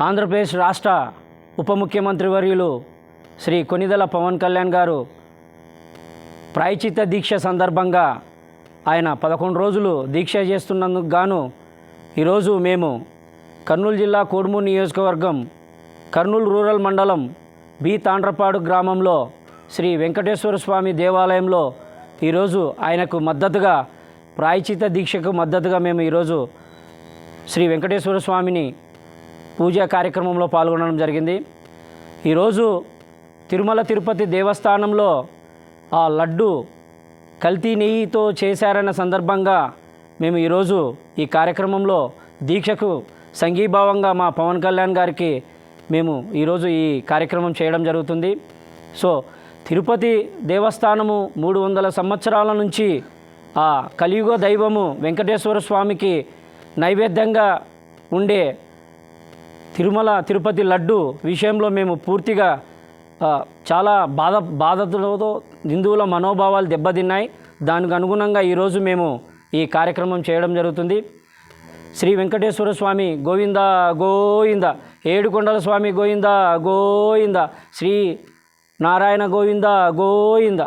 ఆంధ్రప్రదేశ్ రాష్ట్ర ఉప ముఖ్యమంత్రి వర్యులు శ్రీ కొనిదల పవన్ కళ్యాణ్ గారు ప్రాయచిత దీక్ష సందర్భంగా ఆయన పదకొండు రోజులు దీక్ష చేస్తున్నందుకు గాను ఈరోజు మేము కర్నూలు జిల్లా కోడుమూరు నియోజకవర్గం కర్నూలు రూరల్ మండలం బి తాండ్రపాడు గ్రామంలో శ్రీ వెంకటేశ్వర స్వామి దేవాలయంలో ఈరోజు ఆయనకు మద్దతుగా ప్రాయచిత దీక్షకు మద్దతుగా మేము ఈరోజు శ్రీ వెంకటేశ్వర స్వామిని పూజా కార్యక్రమంలో పాల్గొనడం జరిగింది. ఈరోజు తిరుమల తిరుపతి దేవస్థానంలో ఆ లడ్డు కల్తీ నెయ్యితో చేశారన్న సందర్భంగా మేము ఈరోజు ఈ కార్యక్రమంలో దీక్షకు సంఘీభావంగా మా పవన్ కళ్యాణ్ గారికి మేము ఈరోజు ఈ కార్యక్రమం చేయడం జరుగుతుంది. సో తిరుపతి దేవస్థానము మూడు వందల సంవత్సరాల నుంచి ఆ కలియుగ దైవము వెంకటేశ్వర స్వామికి నైవేద్యంగా ఉండే తిరుమల తిరుపతి లడ్డు విషయంలో మేము పూర్తిగా చాలా బాధ బాధతో హిందువుల మనోభావాలు దెబ్బతిన్నాయి. దానికి అనుగుణంగా ఈరోజు మేము ఈ కార్యక్రమం చేయడం జరుగుతుంది. శ్రీ వెంకటేశ్వర స్వామి గోవింద గోవింద ఏడుకొండల స్వామి గోవింద గోవింద శ్రీ నారాయణ గోవింద గోవింద.